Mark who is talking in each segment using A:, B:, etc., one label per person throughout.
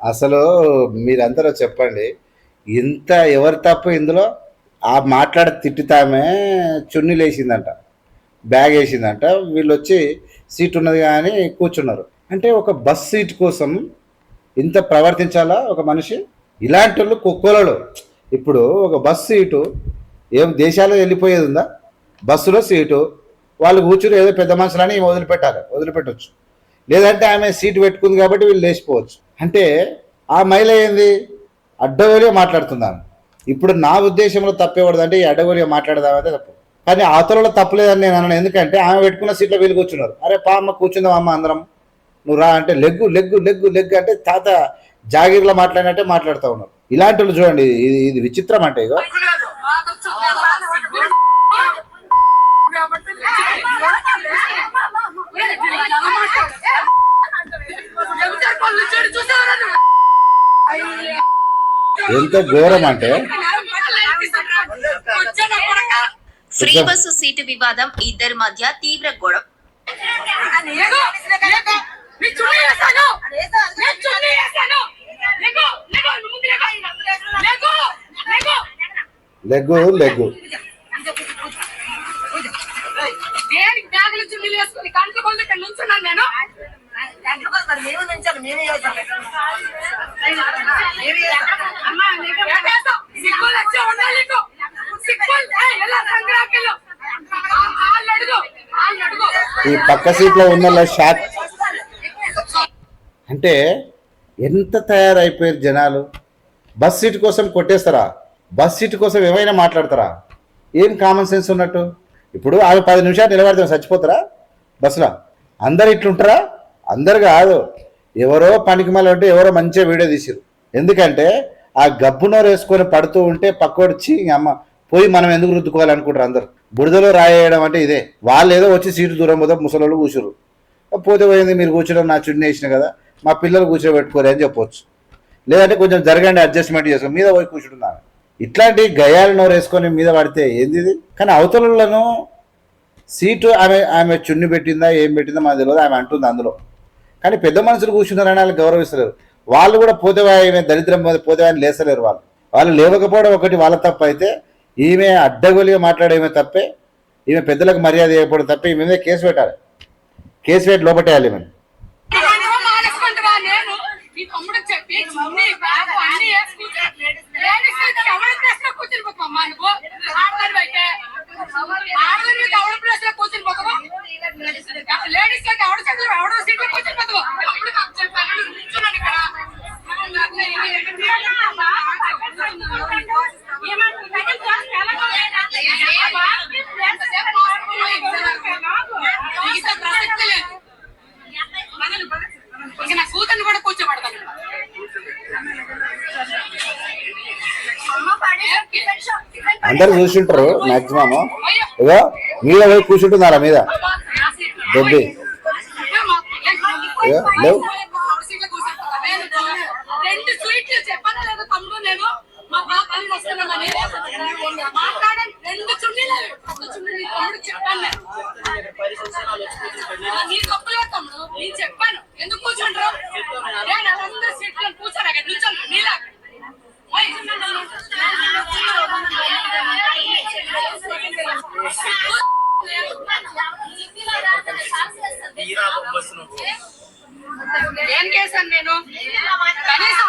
A: అసలు మీరందరూ చెప్పండి ఇంత ఎవరి తప్పు ఇందులో? ఆ మాట్లాడ తిట్టుతామే చున్నీలు వేసిందంట బ్యాగ్ వేసిందంట వీళ్ళు వచ్చి సీట్ ఉన్నది కానీ కూర్చున్నారు. అంటే ఒక బస్ సీట్ కోసం ఇంత ప్రవర్తించాలా ఒక మనిషి? ఇలాంటి వాళ్ళు కుక్కలలో ఇప్పుడు ఒక బస్ సీటు ఏం దేశాల్లో వెళ్ళిపోయేది ఉందా? బస్సులో సీటు వాళ్ళు కూర్చుని ఏదో పెద్ద మనుషులని వదిలిపెట్టాలి వదిలిపెట్టచ్చు. లేదంటే ఆమె సీటు పెట్టుకుంది కాబట్టి వీళ్ళు లేచిపోవచ్చు. అంటే ఆ మహిళ ఏంది? అడ్డగోలిగా మాట్లాడుతున్నాను. ఇప్పుడు నా ఉద్దేశంలో తప్పేవాడు అంటే ఈ అడ్డగోలిగా మాట్లాడదామంటే తప్పు. కానీ అవతలలో తప్పలేదని నేను అన్నాను ఎందుకంటే ఆమె పెట్టుకున్న సీట్లో వీళ్ళు కూర్చున్నారు. అరే పా అమ్మ కూర్చుందాం అమ్మ అందరం. నువ్వు రా అంటే లెగ్గు లెగ్గు లెగ్గు లెగ్గు అంటే తాత జాగీర్లో మాట్లాడినట్టే మాట్లాడుతూ ఉన్నారు. ఇలాంటి వాళ్ళు చూడండి ఇది ఇది విచిత్రం అంటే ఇగో. ఎంత ఘోరం అంటే?
B: ఫ్రీ బస్సు సీటు వివాదం ఇద్దరి మధ్య తీవ్ర గొడవ
C: లేగు, లేగు. సిగ్గులు, నేను.
A: ఈ పక్క సీట్లో ఉన్న షాక్. అంటే ఎంత తయారైపోయారు జనాలు? బస్ సీట్ కోసం కొట్టేస్తారా? బస్ సీట్ కోసం ఏమైనా మాట్లాడతారా? ఏం కామన్ సెన్స్ ఉన్నట్టు? ఇప్పుడు ఆమె పది నిమిషాలు నిలబడితే చచ్చిపోతారా? బస్సులో? అందరు ఇట్లుంటారా? అందరు కాదు. ఎవరో పనికి మళ్ళీ ఉంటే ఎవరో మంచిగా వీడియో తీసిరు ఎందుకంటే ఆ గబ్బునోరు వేసుకొని పడుతూ ఉంటే పక్కోడిచ్చి అమ్మ పోయి మనం ఎందుకు రుద్దుకోవాలనుకుంటారు అందరు. బుడిదలో రాయేయడం అంటే ఇదే. వాళ్ళు ఏదో వచ్చి సీటు దూరం పోతే ముసలోళ్ళు కూర్చురు పోతే పోయింది మీరు కూర్చోడం నా చున్నీ వేసిన కదా మా పిల్లలు కూర్చోబెట్టుకోరు అని చెప్పొచ్చు. లేదంటే కొంచెం జరగండి అడ్జస్ట్మెంట్ చేసుకో మీద పోయి కూర్చుంటున్నాను ఇట్లాంటి గయాలు నోరు వేసుకొని మీద పడితే ఏంది కానీ అవతలను సీటు ఆమె ఆమె చున్ని పెట్టిందా ఏం పెట్టిందా మనకు తెలియదు ఆమె అంటుంది అందులో. కానీ పెద్ద మనుషులు కూర్చున్నారని వాళ్ళు గౌరవిస్తలేరు. వాళ్ళు కూడా పోతే దరిద్రం పోతే అని లేసలేరు వాళ్ళు. వాళ్ళు లేవకపోవడం ఒకటి వాళ్ళ తప్ప అయితే ఈమె అడ్డగోలిగా మాట్లాడేమే తప్పే ఈమె పెద్దలకు మర్యాద చేయకపోవడం తప్పే ఈమె మీద కేసు పెట్టాలి. కేసు పెట్టి లోపట్టేయాలి ఈమెను
C: నువ్వు మానేసుకుంటావా నేను నీ తమ్ముడు చెప్పి చున్నీ బ్యాగ్ అన్ని వేసి కూర్చో. లేడీస్ అయితే ఎవరి ప్లేస్లో కూర్చుని పోతావమ్మా నువ్వు ఆడదాని అయితే ఆడదాని అయితే ఎవరి ప్లేస్లో కూర్చుని పోతావా లేడీస్ అయితే ఎవరి చేతిలో ఎవడో సీట్లో కూర్చుని పోతావా అప్పుడు నాకు చెప్పాను నేను నిల్చున్నాను ఇక్కడ మిగతా ప్రసక్తి లేదు ఇక నా కూతుర్ని కూడా కూర్చోబెడతాను
A: అందరు చూసింటారు మాక్సిమం ఇగో మీద పోయి కూర్చుంటున్నారా మీద? దొబ్బి. ఏ, లేవు.
C: రెండు స్వీట్లు చెప్పానా నేను మా బాబు వస్తున్నామని మాట్లాడండి రెండు చున్నీలు అవి. ఒక చున్నీ నీ తమ్ముడు చెప్పాను నేను. నీ తప్పులే తమ్ముడు నేను చెప్పాను ఎందుకు కూర్చుంటారు నేను అందరూ సీట్లో కూర్చోరు అక్కడ నిల్చోను నీలా ఓయ్. ఏం చేశాను నేను కనీసం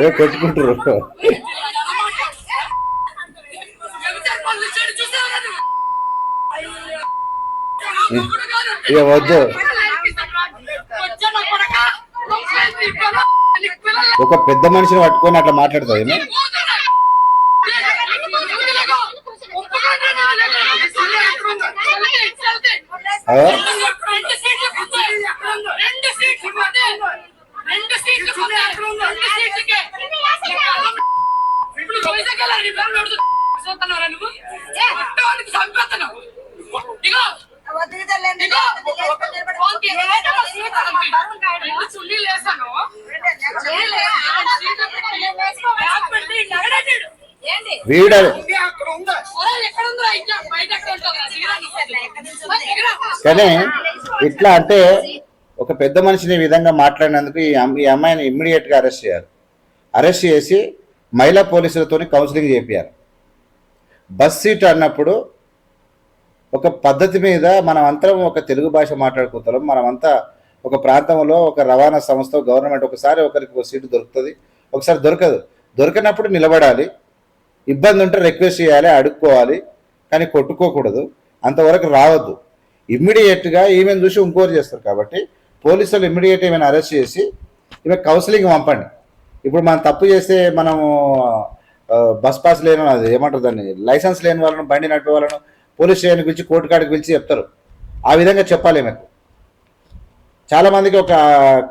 A: ఏ కొట్టుకుంటారు ఇక వద్దు. ఒక పెద్ద మనిషిని పట్టుకొని అట్లా మాట్లాడుతుంది ఏమి? వీడ కానీ ఇట్లా అంటే ఒక పెద్ద మనిషిని ఈ విధంగా మాట్లాడినందుకు ఈ అమ్- ఈ అమ్మాయిని ఇమ్మీడియట్గా అరెస్ట్ చేయాలి. అరెస్ట్ చేసి మహిళా పోలీసులతో కౌన్సిలింగ్ చేపియాలి. బస్ సీట్ అన్నప్పుడు ఒక పద్ధతి మీద మనం ఒక తెలుగు భాష మాట్లాడుకుంటాం మనమంతా ఒక ప్రాంతంలో ఒక రవాణా సంస్థ గవర్నమెంట్ ఒకసారి ఒకరికి ఒక సీటు దొరుకుతుంది. ఒకసారి దొరకదు. దొరికినప్పుడు నిలబడాలి. ఇబ్బంది ఉంటే రిక్వెస్ట్ చేయాలి అడుక్కోవాలి కానీ కొట్టుకోకూడదు. అంతవరకు రావద్దు. ఇమ్మీడియట్గా ఈమెను చూసి ఇంకోరు చేస్తారు కాబట్టి పోలీసులు ఇమ్మీడియట్ ఈమెను అరెస్ట్ చేసి ఈమె కౌన్సిలింగ్ పంపండి. ఇప్పుడు మనం తప్పు చేస్తే మనము బస్ పాస్ లేని అది ఏమంటారు దాన్ని? లైసెన్స్ లేని వాళ్ళను బండి నడిపే వాళ్ళను పోలీస్ స్టేషన్కి పిలిచి కోర్టు కాడికి పిలిచి చెప్తారు. ఆ విధంగా చెప్పాలి ఈమెకు. చాలా మందికి ఒక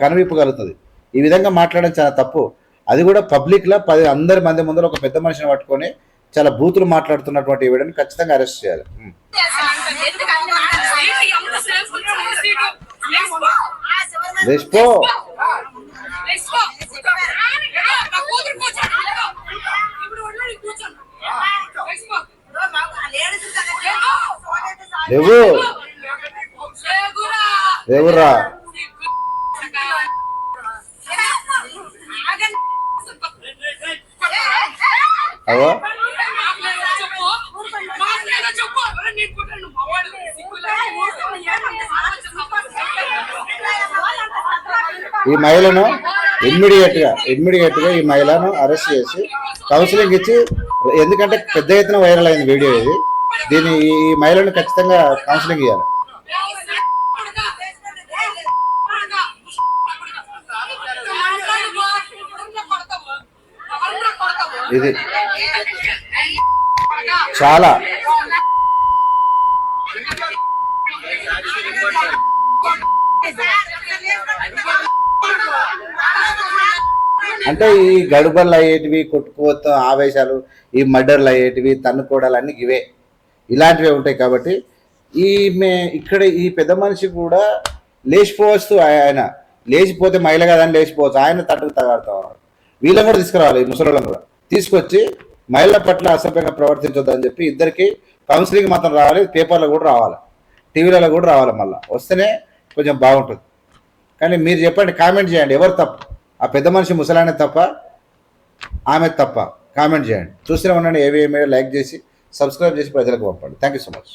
A: కనువిప్పు కలుగుతుంది. ఈ విధంగా మాట్లాడడం చాలా తప్పు. అది కూడా పబ్లిక్లో పది అందరి మంది ముందర ఒక పెద్ద మనిషిని పట్టుకొని చాలా బూతులు మాట్లాడుతున్నటువంటి ఈవిడని ఖచ్చితంగా అరెస్ట్ చేయాలి. ఉం.
D: ఎందుకు అన్ని మాటలు?
A: లేచిపో లేవు లేవురా అవో ఈ మహిళను ఇమ్మీడియట్గా ఇమ్మీడియట్గా ఈ మహిళను అరెస్ట్ చేసి కౌన్సిలింగ్ ఇచ్చి ఎందుకంటే పెద్ద ఎత్తున వైరల్ అయింది వీడియో ఇది. దీన్ని ఈ మహిళను ఖచ్చితంగా కౌన్సిలింగ్ ఇవ్వాలి ఇది చాలా అంటే ఈ గడుబలు అయ్యేటివి కొట్టుకోవతం ఆవేశాలు ఈ మర్డర్లు అయ్యేటివి తన్నుకోవడాలు అన్నీ ఇవే. ఇలాంటివే ఉంటాయి కాబట్టి ఈ మే ఇక్కడ ఈ పెద్ద మనిషి కూడా లేచిపోవచ్చు ఆయన. లేచిపోతే మహిళ కదా అని లేచిపోవచ్చు. ఆయన తట్టుకు తగాడుతూ ఉన్నాడు వీళ్ళని కూడా తీసుకురావాలి ముసలిళ్ళని ముసలోళ్ళని కూడా. తీసుకొచ్చి మహిళల పట్ల అసభ్యంగా ప్రవర్తించొద్దని చెప్పి ఇద్దరికి కౌన్సిలింగ్ మాత్రం రావాలి పేపర్లో కూడా రావాలి. టీవీలలో కూడా రావాలి మళ్ళీ. వస్తేనే కొంచెం బాగుంటుంది. కానీ మీరు చెప్పండి కామెంట్ చేయండి. ఎవరు తప్పు? ఆ పెద్ద మనిషి ముసలానే తప్ప ఆమె తప్ప. కామెంట్ చేయండి. చూస్తూనే ఉండండి. ఏవి ఏమీ లైక్ చేసి సబ్స్క్రైబ్ చేసి ప్రజలకు పంపండి. Thank you so much